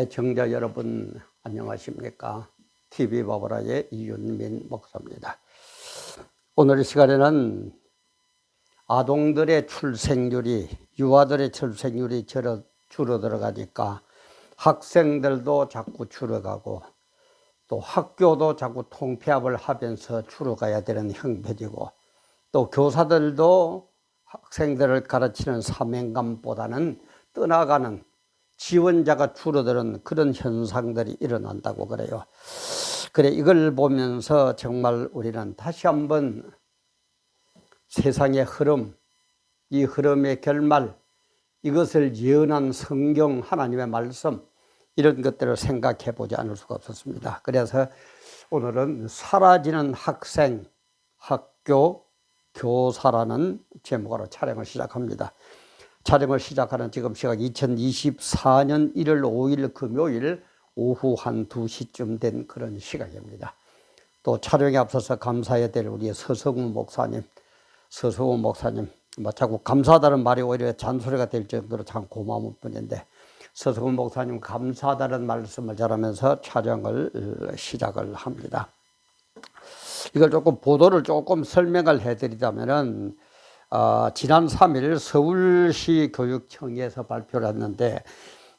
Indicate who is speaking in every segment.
Speaker 1: 애청자 여러분 안녕하십니까? TV 바보라의 이윤민 목사입니다. 오늘 이 시간에는 아동들의 출생률이 유아들의 출생률이 줄어, 줄어들어가니까 학생들도 자꾸 줄어가고 또 학교도 자꾸 통폐합을 하면서 줄어가야 되는 형편이고 또 교사들도 학생들을 가르치는 사명감보다는 떠나가는 지원자가 줄어드는 그런 현상들이 일어난다고 그래요. 그래 이걸 보면서 정말 우리는 다시 한번 세상의 흐름, 이 흐름의 결말, 이것을 예언한 성경 하나님의 말씀 이런 것들을 생각해 보지 않을 수가 없었습니다. 그래서 오늘은 사라지는 학생, 학교, 교사라는 제목으로 촬영을 시작합니다. 촬영을 시작하는 지금 시각 2024년 1월 5일 금요일 오후 한 2시쯤 된 그런 시각입니다. 또 촬영에 앞서서 감사해야 될 우리 서성훈 목사님, 서성훈 목사님, 뭐 자꾸 감사하다는 말이 오히려 잔소리가 될 정도로 참 고마운 분인데 서성훈 목사님 감사하다는 말씀을 전하면서 촬영을 시작을 합니다. 이걸 조금 보도를 조금 설명을 해드리자면은 어, 지난 3일 서울시 교육청에서 발표를 했는데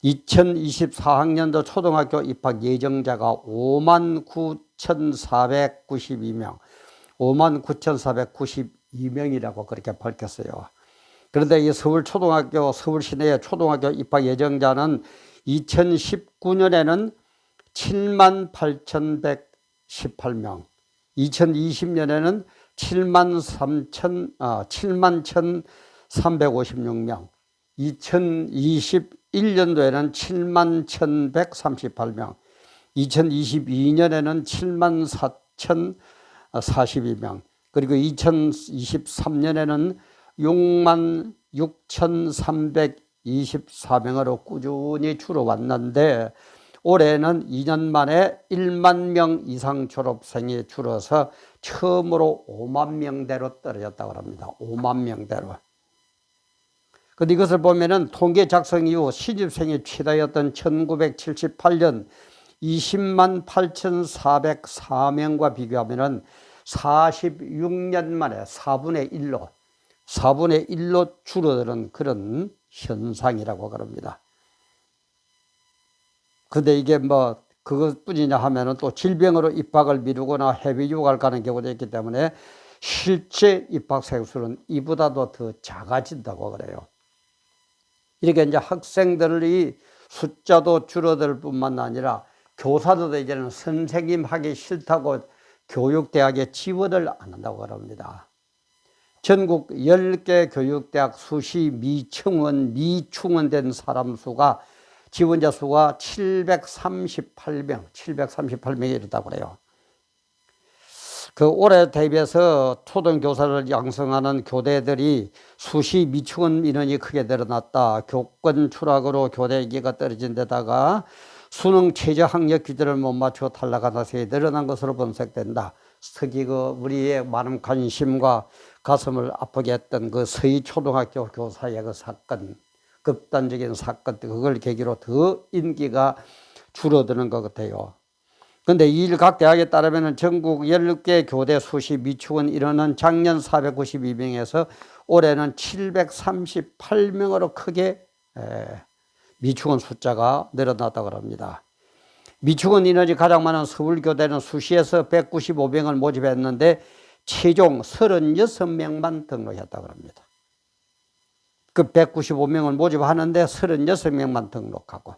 Speaker 1: 2024학년도 초등학교 입학 예정자가 5만 9,492명, 5만 9,492명이라고 그렇게 밝혔어요. 그런데 이 서울 초등학교, 서울 시내의 초등학교 입학 예정자는 2019년에는 7만 8,118명, 2020년에는 7만 3천, 아, 7만 1,356명, 2021년도에는 7만 1,138명, 2022년에는 7만 4,042명, 그리고 2023년에는 6만 6,324명으로 꾸준히 줄어왔는데 올해는 2년 만에 1만 명 이상 졸업생이 줄어서 처음으로 5만 명대로 떨어졌다고 합니다. 5만 명대로. 근데 이것을 보면은 통계 작성 이후 시집생이 최다였던 1978년 20만 8,404명과 비교하면은 46년 만에 4분의 1로 4분의 1로 줄어드는 그런 현상이라고 그럽니다. 근데 이게 뭐 그것뿐이냐 하면은 또 질병으로 입학을 미루거나 해외 유학을 가는 경우도 있기 때문에 실제 입학 생 수는 이보다도 더 작아진다고 그래요. 이렇게 이제 학생들이 숫자도 줄어들 뿐만 아니라 교사들도 이제는 선생님 하기 싫다고 교육대학에 지원을 안 한다고 그럽니다. 전국 10개 교육대학 수시 미청원, 미충원된 사람 수가 지원자 수가 738명, 738명이 이르다고 그래요. 그 올해 대비해서 초등교사를 양성하는 교대들이 수시 미충원 인원이 크게 늘어났다. 교권 추락으로 교대 인기가 떨어진 데다가 수능 최저 학력 기준을 못 맞춰 탈락한 학생이 늘어난 것으로 분석된다. 특히 그 우리의 많은 관심과 가슴을 아프게 했던 그 서희 초등학교 교사의 그 사건, 극단적인 사건, 그걸 계기로 더 인기가 줄어드는 것 같아요. 근데 이일각 대학에 따르면 전국 10개 교대 수시 미축은 이르는 작년 492명에서 올해는 738명으로 크게 미축원 숫자가 늘어났다고 합니다. 미축원 인원이 가장 많은 서울교대는 수시에서 195명을 모집했는데 최종 36명만 등록했다고 합니다. 그 195명을 모집하는데 36명만 등록하고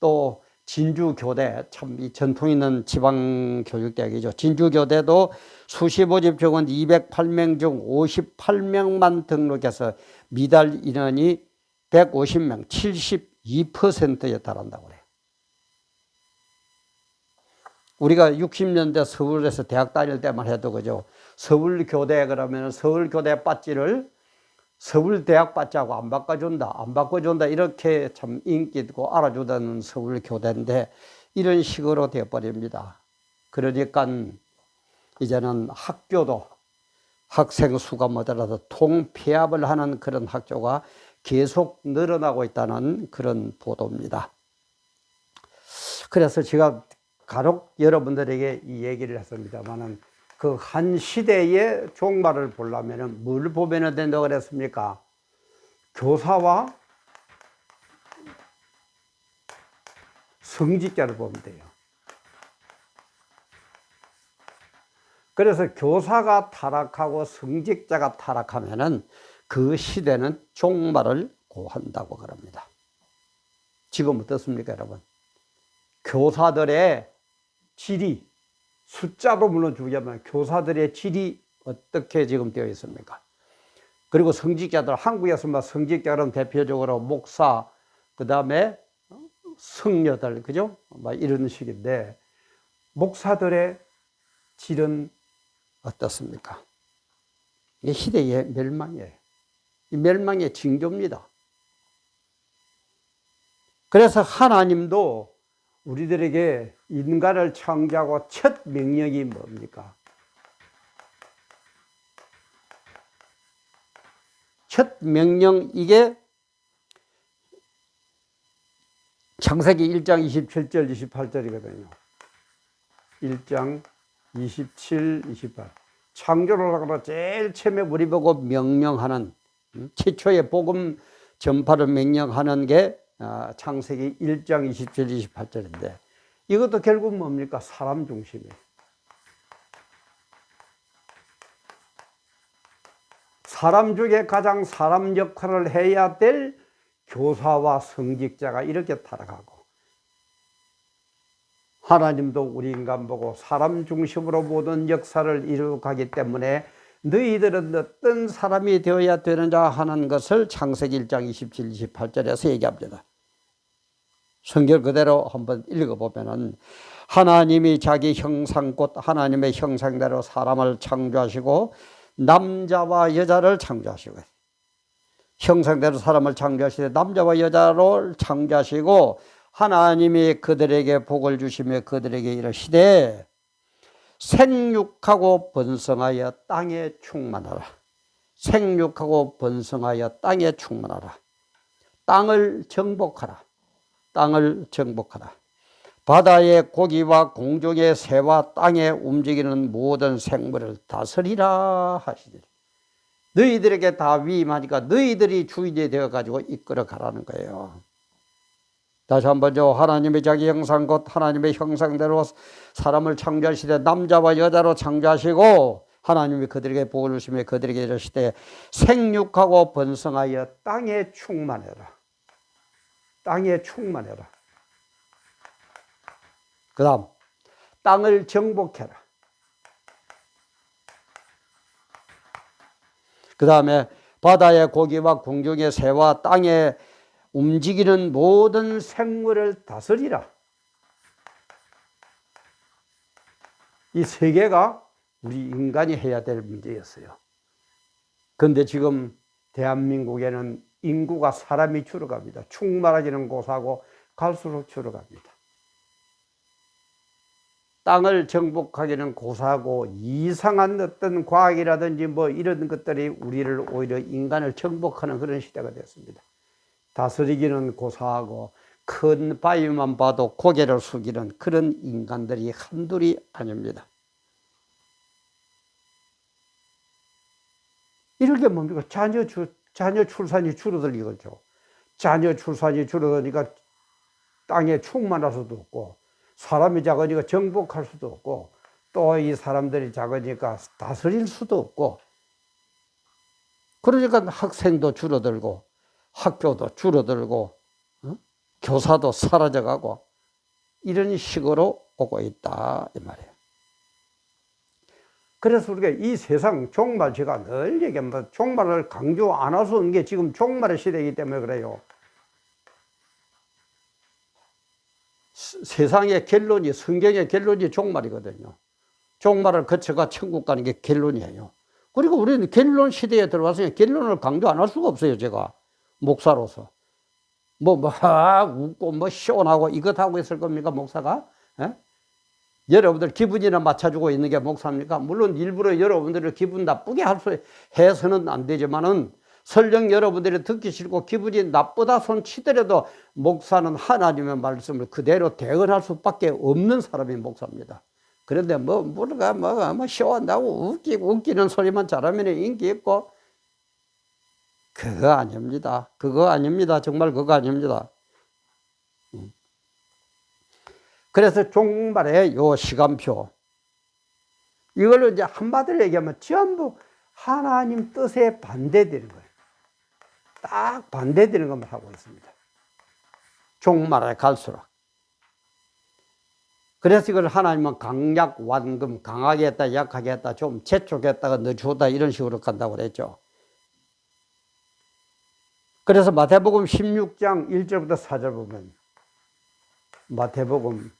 Speaker 1: 또 진주교대 참 이 전통 있는 지방교육대학이죠. 진주교대도 수시 모집 적은 208명 중 58명만 등록해서 미달 인원이 150명, 72%에 달한다고 그래요. 우리가 60년대 서울에서 대학 다닐 때만 해도 그죠. 서울교대 그러면 서울교대 빠지를 서울대학 받자고 안 바꿔준다, 안 바꿔준다, 이렇게 참 인기 있고 알아주던 서울교대인데 이런 식으로 되어버립니다. 그러니까 이제는 학교도 학생 수가 모자라서 통폐합을 하는 그런 학교가 계속 늘어나고 있다는 그런 보도입니다. 그래서 제가 간혹 여러분들에게 이 얘기를 했습니다만은 그 한 시대의 종말을 보려면은 뭘 보면 된다고 그랬습니까? 교사와 성직자를 보면 돼요. 그래서 교사가 타락하고 성직자가 타락하면은 그 시대는 종말을 고한다고 그럽니다. 지금 어떻습니까, 여러분? 교사들의 질이 숫자로 물론 주자면 교사들의 질이 어떻게 지금 되어 있습니까? 그리고 성직자들 한국에서만 성직자는 대표적으로 목사 그 다음에 성녀들 그죠? 막 이런 식인데 목사들의 질은 어떻습니까? 이 시대의 멸망이에요. 이 멸망의 징조입니다. 그래서 하나님도 우리들에게 인간을 창조하고 첫 명령이 뭡니까? 첫 명령 이게 창세기 1장 27절 28절이거든요. 1장 27, 28. 창조를 하고 제일 처음에 우리 보고 명령하는 음, 최초의 복음 전파를 명령하는 게 아, 창세기 1장 27, 28절인데 이것도 결국 뭡니까? 사람 중심이에요. 사람 중에 가장 사람 역할을 해야 될 교사와 성직자가 이렇게 타락하고 하나님도 우리 인간 보고 사람 중심으로 모든 역사를 이루가기 때문에 너희들은 어떤 사람이 되어야 되느냐 하는 것을 창세기 1장 27, 28절에서 얘기합니다. 성경 그대로 한번 읽어보면은 하나님이 자기 형상 곧 하나님의 형상대로 사람을 창조하시고 남자와 여자를 창조하시고 형상대로 사람을 창조하시되 남자와 여자를 창조하시고 하나님이 그들에게 복을 주시며 그들에게 이르시되 생육하고 번성하여 땅에 충만하라. 생육하고 번성하여 땅에 충만하라. 땅을 정복하라. 땅을 정복하라. 바다의 고기와 공중의 새와 땅에 움직이는 모든 생물을 다스리라 하시더니 너희들에게 다 위임하니까 너희들이 주인이 되어 가지고 이끌어 가라는 거예요. 다시 한번 저 하나님의 자기 형상 곧 하나님의 형상대로 사람을 창조하시되 남자와 여자로 창조하시고 하나님이 그들에게 복을 주시며 그들에게 이르시되 생육하고 번성하여 땅에 충만해라. 땅에 충만해라. 그 다음, 땅을 정복해라. 그 다음에 바다의 고기와 공중의 새와 땅에 움직이는 모든 생물을 다스리라. 이 세 개가 우리 인간이 해야 될 문제였어요. 그런데 지금 대한민국에는 인구가 사람이 줄어갑니다. 충만해지는 곳하고 갈수록 줄어갑니다. 땅을 정복하기는 고사하고 이상한 어떤 과학이라든지 뭐 이런 것들이 우리를 오히려 인간을 정복하는 그런 시대가 됐습니다. 다스리기는 고사하고 큰 바위만 봐도 고개를 숙이는 그런 인간들이 한둘이 아닙니다. 이렇게 뭡니까? 자녀, 주, 자녀 출산이 줄어들리겠죠. 자녀 출산이 줄어드니까 땅에 충만할 수도 없고 사람이 작으니까 정복할 수도 없고 또 이 사람들이 작으니까 다스릴 수도 없고 그러니까 학생도 줄어들고 학교도 줄어들고 어? 교사도 사라져가고 이런 식으로 오고 있다 이 말이에요. 그래서 우리가 이 세상 종말 제가 늘 얘기합니다. 종말을 강조 안 할 수 없는 게 지금 종말의 시대이기 때문에 그래요. 세상의 결론이 성경의 결론이 종말이거든요. 종말을 거쳐가 천국 가는 게 결론이에요. 그리고 우리는 결론 시대에 들어와서 결론을 강조 안 할 수가 없어요, 제가. 목사로서. 뭐, 뭐, 웃고, 뭐, 시원하고 이것 하고 있을 겁니까, 목사가? 에? 여러분들 기분이나 맞춰주고 있는 게 목사입니까? 물론 일부러 여러분들을 기분 나쁘게 할 수, 해서는 안 되지만은 설령 여러분들이 듣기 싫고 기분이 나쁘다 손 치더라도 목사는 하나님의 말씀을 그대로 대언할 수밖에 없는 사람이 목사입니다. 그런데 뭐, 뭐가, 뭐, 뭐, 쇼한다고 웃기고, 웃기는 소리만 잘하면 인기 있고, 그거 아닙니다. 그거 아닙니다. 정말 그거 아닙니다. 음. 그래서 종말의 요 시간표, 이걸로 이제 한마디로 얘기하면 전부 하나님 뜻에 반대되는 거예요. 딱 반대되는 것만 하고 있습니다. 종말에 갈수록. 그래서 이걸 하나님은 강약, 완금, 강하게 했다, 약하게 했다, 좀 재촉했다가 늦추다 이런 식으로 간다고 그랬죠. 그래서 마태복음 16장 1절부터 4절 보면 마태복음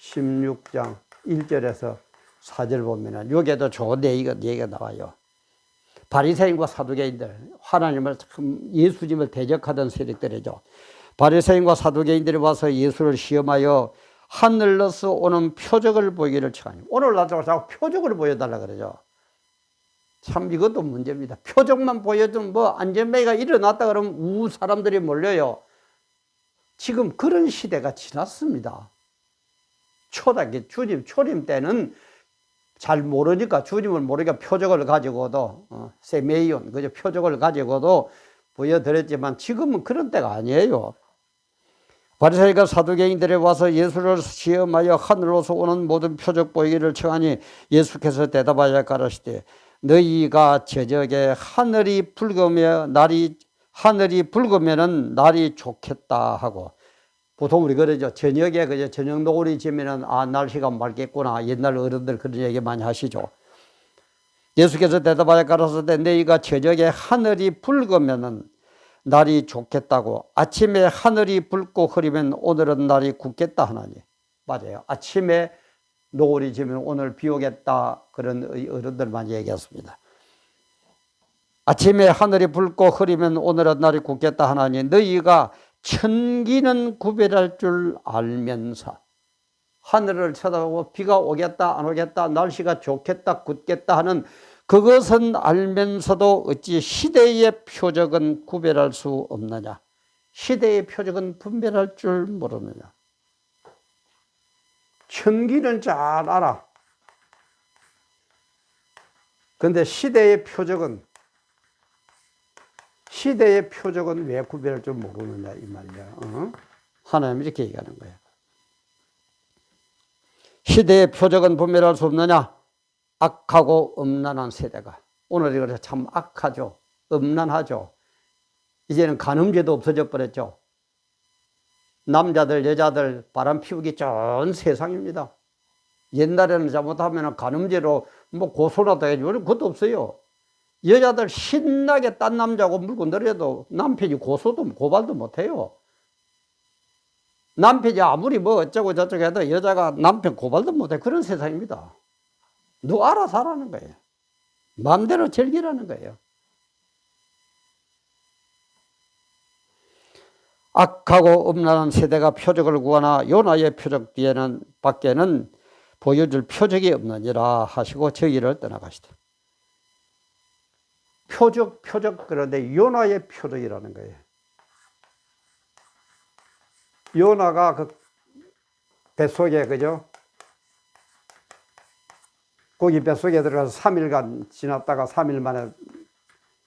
Speaker 1: 16장 1절에서 4절 보면은 여기에도 좋은 얘기가, 얘기가 나와요. 바리새인과 사두개인들 하나님을 참 예수님을 대적하던 세력들이죠. 바리새인과 사두개인들이 와서 예수를 시험하여 하늘로서 오는 표적을 보기를 청하니 오늘 나자고 자꾸 표적을 보여달라 그러죠. 참 이것도 문제입니다. 표적만 보여주면 뭐 안전뱅이가 일어났다 그러면 우 사람들이 몰려요. 지금 그런 시대가 지났습니다. 초대기 주님 초림 때는 잘 모르니까 주님을 모르니까 표적을 가지고도 어, 세메이온 그저 표적을 가지고도 보여드렸지만 지금은 그런 때가 아니에요. 바리새인과 사두개인들이 와서 예수를 시험하여 하늘로서 오는 모든 표적 보이기를 청하니 예수께서 대답하여 가라시되 너희가 저녁에 하늘이 붉으며 날이 하늘이 붉으면은 날이 좋겠다 하고 보통 우리 그러죠. 저녁에 그저 저녁 노을이 지면은 아 날씨가 맑겠구나. 옛날 어른들 그런 얘기 많이 하시죠. 예수께서 대답하여 가라사대 너희가 저녁에 하늘이 붉으면은 날이 좋겠다고 아침에 하늘이 붉고 흐리면 오늘은 날이 굳겠다 하나니 맞아요. 아침에 노을이 지면 오늘 비 오겠다 그런 어른들 많이 얘기했습니다. 아침에 하늘이 붉고 흐리면 오늘은 날이 굳겠다 하나니 너희가 천기는 구별할 줄 알면서 하늘을 쳐다보고 비가 오겠다 안 오겠다 날씨가 좋겠다 굳겠다 하는 그것은 알면서도 어찌 시대의 표적은 구별할 수 없느냐? 시대의 표적은 분별할 줄 모르느냐? 천기는 잘 알아. 근데 시대의 표적은 시대의 표적은 왜 구별할 줄 모르느냐 이 말이야. 어? 하나님이 이렇게 얘기하는 거야. 시대의 표적은 분별할 수 없느냐? 악하고 음란한 세대가 오늘 이거 참 악하죠. 음란하죠. 이제는 간음죄도 없어져 버렸죠. 남자들 여자들 바람 피우기 좋은 세상입니다. 옛날에는 잘못하면 간음죄로 뭐 고소라도 해주고 그것도 없어요. 여자들 신나게 딴 남자하고 물고 늘어도 남편이 고소도 고발도 못해요. 남편이 아무리 뭐 어쩌고 저쩌고 해도 여자가 남편 고발도 못해 그런 세상입니다. 누가 알아서 하라는 거예요. 마음대로 즐기라는 거예요. 악하고 음란한 세대가 표적을 구하나 요나의 표적 뒤에는 밖에는 보여줄 표적이 없느니라 하시고 저희를 떠나가시다. 표적, 표적, 그런데 요나의 표적이라는 거예요. 요나가 그 뱃속에, 그죠? 거기 뱃속에 들어가서 3일간 지났다가 3일 만에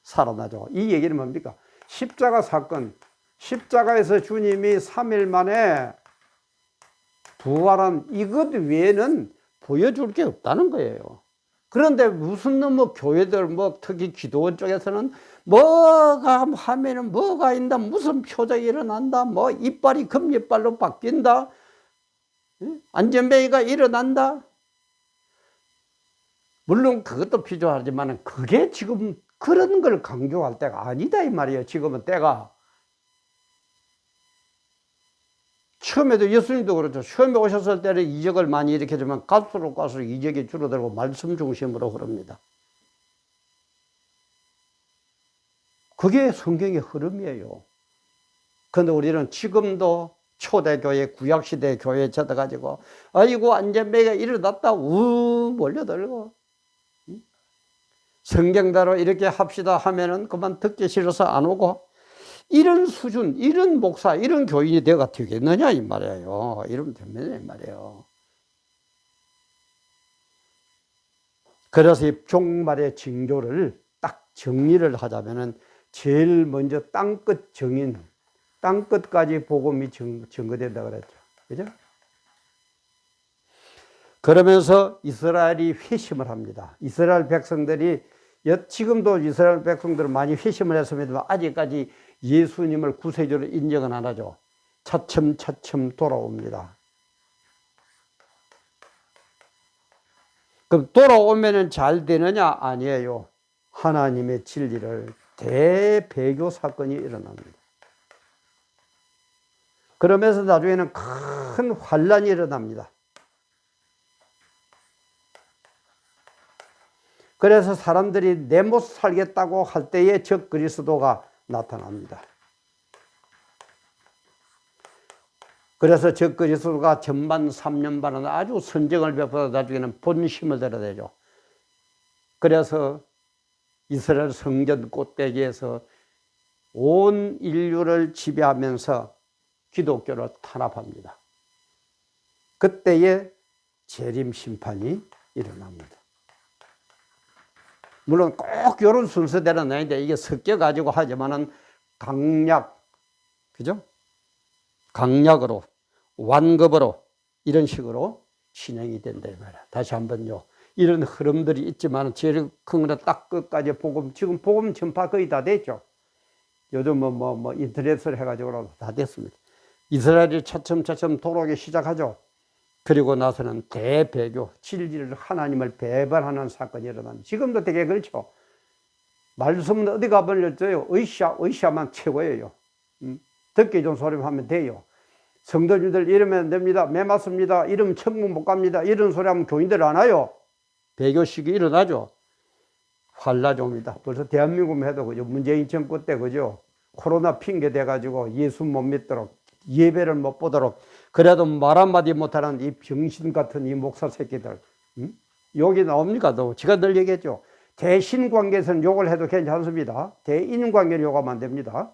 Speaker 1: 살아나죠. 이 얘기는 뭡니까? 십자가 사건. 십자가에서 주님이 3일 만에 부활한 이것 외에는 보여줄 게 없다는 거예요. 그런데 무슨 뭐 교회들 뭐 특히 기도원 쪽에서는 뭐가 하면은 뭐가 있다 무슨 표적이 일어난다 뭐 이빨이 금이빨로 바뀐다 안전뱅이가 일어난다. 물론 그것도 필요하지만 그게 지금 그런 걸 강조할 때가 아니다 이 말이에요. 지금은 때가 처음에도 예수님도 그렇죠. 처음에 오셨을 때는 이적을 많이 일으켜주면 갈수록 갈수록 이적이 줄어들고 말씀 중심으로 흐릅니다. 그게 성경의 흐름이에요. 그런데 우리는 지금도 초대교회, 구약시대 교회에 쳐가지고 아이고 안전뱅이가 일어났다 우 몰려들고 성경대로 이렇게 합시다 하면은 그만 듣기 싫어서 안 오고 이런 수준, 이런 목사, 이런 교인이 되가 되겠느냐 이 말이에요. 이러면 되느냐 이 말이에요. 그래서 이 종말의 징조를 딱 정리를 하자면은 제일 먼저 땅끝 정인, 땅끝까지 복음이 증, 증거된다 그랬죠. 그죠? 그러면서 이스라엘이 회심을 합니다. 이스라엘 백성들이 지금도 이스라엘 백성들은 많이 회심을 했습니다만 아직까지 예수님을 구세주로 인정은 안 하죠. 차츰차츰 돌아옵니다. 그럼 돌아오면 잘 되느냐? 아니에요. 하나님의 진리를 대배교 사건이 일어납니다. 그러면서 나중에는 큰 환란이 일어납니다. 그래서 사람들이 내 못 살겠다고 할 때에 적 그리스도가 나타납니다. 그래서 적 그리스도가 전반 3년 반은 아주 선정을 베풀어 나중에는 본심을 들어대죠. 그래서 이스라엘 성전 꽃대기에서 온 인류를 지배하면서 기독교를 탄압합니다. 그때에 재림 심판이 일어납니다. 물론 꼭 이런 순서대로는 아닌데 이게 섞여가지고 하지만은 강약, 그죠? 강약으로, 완급으로 이런 식으로 진행이 된다 말이야. 다시 한번요. 이런 흐름들이 있지만 제일 큰 거는 딱 끝까지 복음, 지금 복음 전파 거의 다 됐죠. 요즘 뭐, 뭐, 뭐 인터넷을 해가지고 다 됐습니다. 이스라엘이 차츰차츰 돌아오기 시작하죠. 그리고 나서는 대배교, 진리를 하나님을 배반하는 사건이 일어납니다. 지금도 되게 그렇죠. 말씀은 어디 가버렸어요? 의샤, 의샤만 최고예요. 음? 듣기 좋은 소리만 하면 돼요. 성도님들 이러면 안 됩니다. 매 맞습니다. 이러면 천국 못 갑니다. 이런 소리 하면 교인들 안 와요. 배교식이 일어나죠. 옵니다. 벌써 대한민국 해도 그죠. 문재인 정권 때 그죠. 코로나 핑계 대가지고 예수 못 믿도록 예배를 못 보도록 그래도 말 한마디 못하는 이 병신 같은 이 목사 새끼들 응? 욕이 나옵니까? 너 제가 늘 얘기했죠. 대신 관계에서는 욕을 해도 괜찮습니다. 대인 관계는 욕하면 안 됩니다.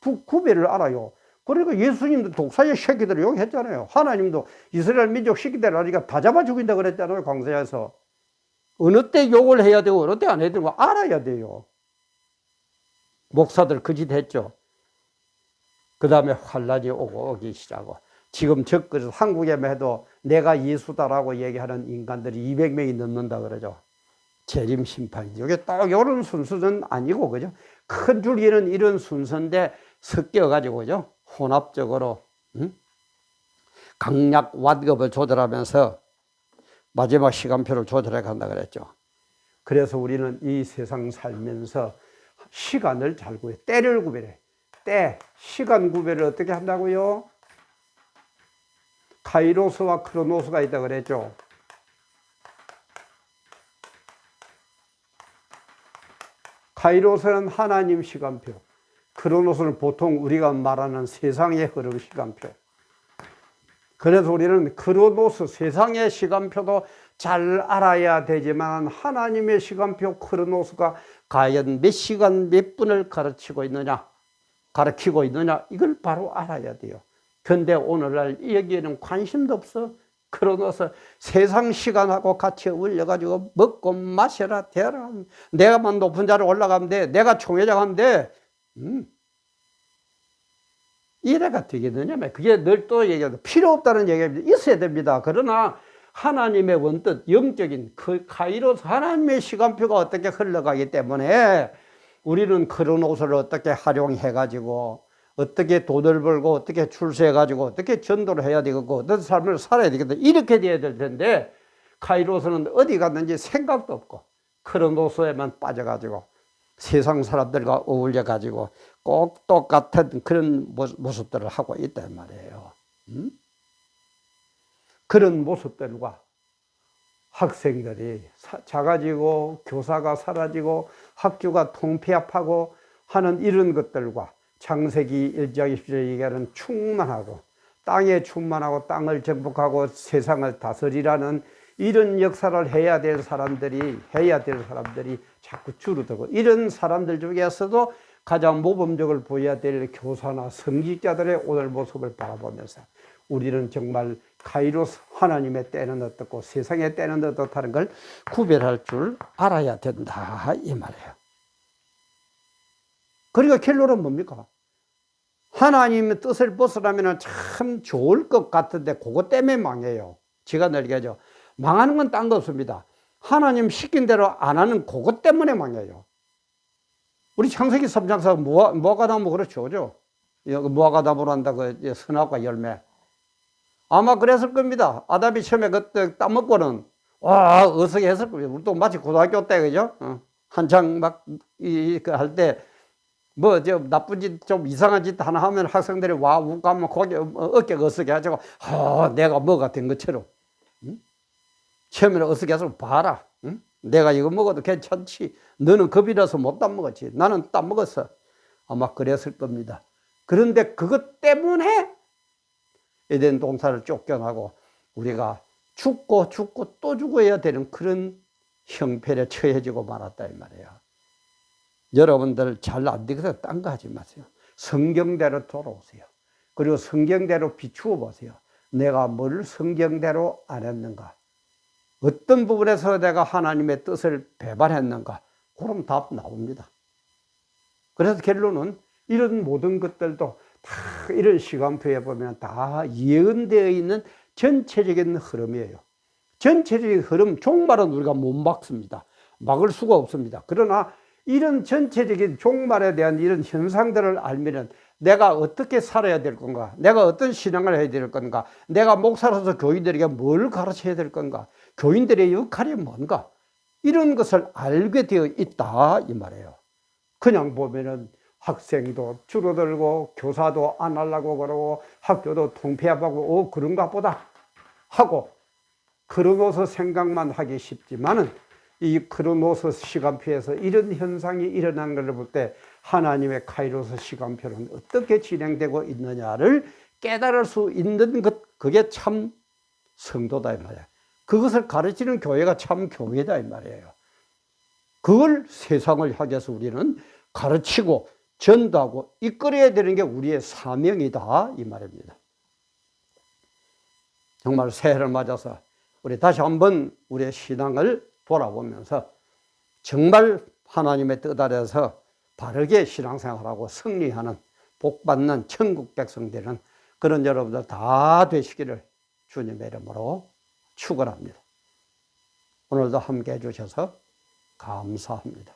Speaker 1: 구, 구별을 알아요. 그러니까 예수님도 독사의 새끼들을 욕했잖아요. 하나님도 이스라엘 민족 새끼들 하니까 다 잡아 죽인다 그랬잖아요. 광세에서. 어느 때 욕을 해야 되고 어느 때 안 해야 되고 알아야 돼요. 목사들 그 짓 했죠. 그 다음에 환란이 오고 오기 시작하고 지금 적그릇 한국에만 해도 내가 예수다라고 얘기하는 인간들이 200명이 넘는다 그러죠. 재림 심판. 이게 딱 이런 순서는 아니고, 그죠? 큰 줄기는 이런 순서인데 섞여가지고, 그죠? 혼합적으로, 응? 강약 완급을 조절하면서 마지막 시간표를 조절해 간다 그랬죠. 그래서 우리는 이 세상 살면서 시간을 잘 구해, 때를 구별해. 때, 시간 구별을 어떻게 한다고요? 카이로스와 크로노스가 있다 그랬죠. 카이로스는 하나님 시간표, 크로노스는 보통 우리가 말하는 세상의 흐름 시간표. 그래서 우리는 크로노스, 세상의 시간표도 잘 알아야 되지만 하나님의 시간표 크로노스가 과연 몇 시간 몇 분을 가르치고 있느냐, 가르치고 있느냐, 이걸 바로 알아야 돼요. 근데 오늘날 여기에는 관심도 없어. 그러고서 세상 시간하고 같이 어울려가지고 먹고 마셔라, 대라. 내가만 높은 자리 올라가면 돼. 내가 총회장 하면 돼. 음. 이래가 되겠느냐. 그게 늘 또 얘기하고 필요 없다는 얘기입니다. 있어야 됩니다. 그러나 하나님의 원뜻, 영적인 그 카이로스 하나님의 시간표가 어떻게 흘러가기 때문에 우리는 그런 옷을 어떻게 활용해 가지고 어떻게 돈을 벌고 어떻게 출세해 가지고 어떻게 전도를 해야 되겠고 어떤 삶을 살아야 되겠다 이렇게 돼야 될 텐데 카이로스는 어디 갔는지 생각도 없고 크로노스에만 빠져가지고 세상 사람들과 어울려 가지고 꼭 똑같은 그런 모습들을 하고 있단 말이에요. 음? 그런 모습들과 학생들이 작아지고 교사가 사라지고 학교가 통폐합하고 하는 이런 것들과 창세기 1장 20절에 얘기하는 충만하고 땅에 충만하고 땅을 정복하고 세상을 다스리라는 이런 역사를 해야 될 사람들이 해야 될 사람들이 자꾸 줄어들고 이런 사람들 중에서도 가장 모범적을 보여야 될 교사나 성직자들의 오늘 모습을 바라보면서 우리는 정말 카이로스 하나님의 때는 어떻고 세상의 때는 어떻다는 걸 구별할 줄 알아야 된다 이 말이에요. 그러니까 결론은 뭡니까? 하나님의 뜻을 벗으라면 참 좋을 것 같은데 그것 때문에 망해요. 제가 늘 얘기하죠. 망하는 건 딴 거 없습니다. 하나님 시킨 대로 안 하는 그것 때문에 망해요. 우리 창세기 3장사 무화, 무화과나무 그렇죠. 그죠? 무화과나무로 한다 그 선악과 열매. 아마 그랬을 겁니다. 아담이 처음에 그때 따먹고는 와, 어떻게 했을 겁니다. 우리 또 마치 고등학교 때, 그죠? 어. 한창 막, 이, 그할 때, 뭐, 저, 나쁜 짓, 좀 이상한 짓 하나 하면 학생들이 와, 우 가면 거기 어, 어깨가 어떻게 하자고, 아, 내가 뭐가 된 것처럼. 응? 처음에는 어떻게 해서 봐라. 응? 내가 이거 먹어도 괜찮지. 너는 겁이라서 못 따먹었지. 나는 따먹었어. 아마 그랬을 겁니다. 그런데 그것 때문에 에덴 동산을 쫓겨나고 우리가 죽고 죽고 또 죽어야 되는 그런 형편에 처해지고 말았다 이 말이에요. 여러분들 잘 안 되겠어 딴거 하지 마세요. 성경대로 돌아오세요. 그리고 성경대로 비추어 보세요. 내가 뭘 성경대로 안 했는가? 어떤 부분에서 내가 하나님의 뜻을 배반했는가? 그럼 답 나옵니다. 그래서 결론은 이런 모든 것들도 다 이런 시간표에 보면 다 예언되어 있는 전체적인 흐름이에요. 전체적인 흐름, 종말은 우리가 못 막습니다. 막을 수가 없습니다. 그러나 이런 전체적인 종말에 대한 이런 현상들을 알면은 내가 어떻게 살아야 될 건가? 내가 어떤 신앙을 해야 될 건가? 내가 목사로서 교인들에게 뭘 가르쳐야 될 건가? 교인들의 역할이 뭔가? 이런 것을 알게 되어 있다 이 말이에요. 그냥 보면은 학생도 줄어들고 교사도 안 하려고 그러고 학교도 통폐합하고 어 그런가 보다 하고 그러고서 생각만 하기 쉽지만은 이 크로노스 시간표에서 이런 현상이 일어나는 것을 볼 때 하나님의 카이로스 시간표는 어떻게 진행되고 있느냐를 깨달을 수 있는 것 그게 참 성도다 이 말이야. 그것을 가르치는 교회가 참 교회다 이 말이에요. 그걸 세상을 향해서 우리는 가르치고 전도하고 이끌어야 되는 게 우리의 사명이다 이 말입니다. 정말 새해를 맞아서 우리 다시 한번 우리의 신앙을 돌아보면서 정말 하나님의 뜻 아래서 바르게 신앙생활하고 승리하는 복받는 천국 백성 되는 그런 여러분들 다 되시기를 주님의 이름으로 축원합니다. 오늘도 함께 해주셔서 감사합니다.